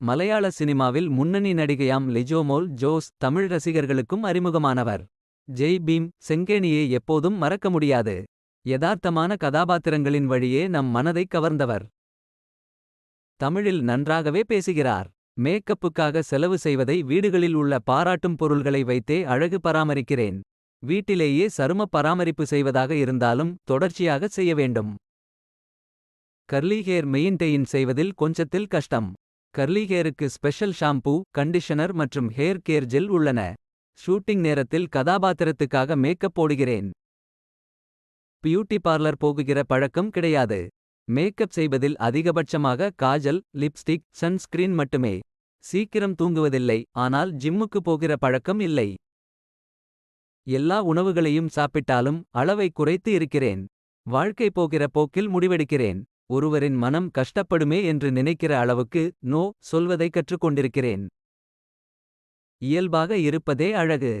மலையாள சினிமாவில் முன்னணி நடிகையாம் லிஜோமோல் ஜோஸ் தமிழ் ரசிகர்களுக்கும் அறிமுகமானவர். ஜெய் பீம் செங்கேணியை எப்போதும் மறக்க முடியாது. யதார்த்தமான கதாபாத்திரங்களின் வழியே நம் மனதைக் கவர்ந்தவர். தமிழில் நன்றாகவே பேசுகிறார். மேக்கப்புக்காக செலவு செய்வதை வீடுகளில் உள்ள பாராட்டும் பொருள்களை வைத்தே அழகு பராமரிக்கிறேன். வீட்டிலேயே சரும பராமரிப்பு செய்வதாக இருந்தாலும் தொடர்ச்சியாக செய்ய வேண்டும். கர்லி ஹேர் மெயின்டெயின் செய்வதில் கொஞ்சத்தில் கஷ்டம். கர்லி ஹேருக்கு ஸ்பெஷல் ஷாம்பூ கண்டிஷனர் மற்றும் ஹேர் கேர் ஜெல் உள்ளன. ஷூட்டிங் நேரத்தில் கதாபாத்திரத்துக்காக மேக்கப் போடுகிறேன். பியூட்டி பார்லர் போகுகிற பழக்கம் கிடையாது. மேக்கப் செய்வதில் அதிகபட்சமாக காஜல் லிப்ஸ்டிக் சன்ஸ்கிரீன் மட்டுமே. சீக்கிரம் தூங்குவதில்லை ஆனால் ஜிம்முக்கு போகிற பழக்கம் இல்லை. எல்லா உணவுகளையும் சாப்பிட்டாலும் அளவை குறைத்து இருக்கிறேன். வாழ்க்கை போகிற போக்கில் முடிவெடுக்கிறேன். ஒருவரின் மனம் கஷ்டப்படுமே என்று நினைக்கிற அளவுக்கு நோ சொல்வதை கற்றுக் கொண்டிருக்கிறேன். இயல்பாக இருப்பதே அழகு.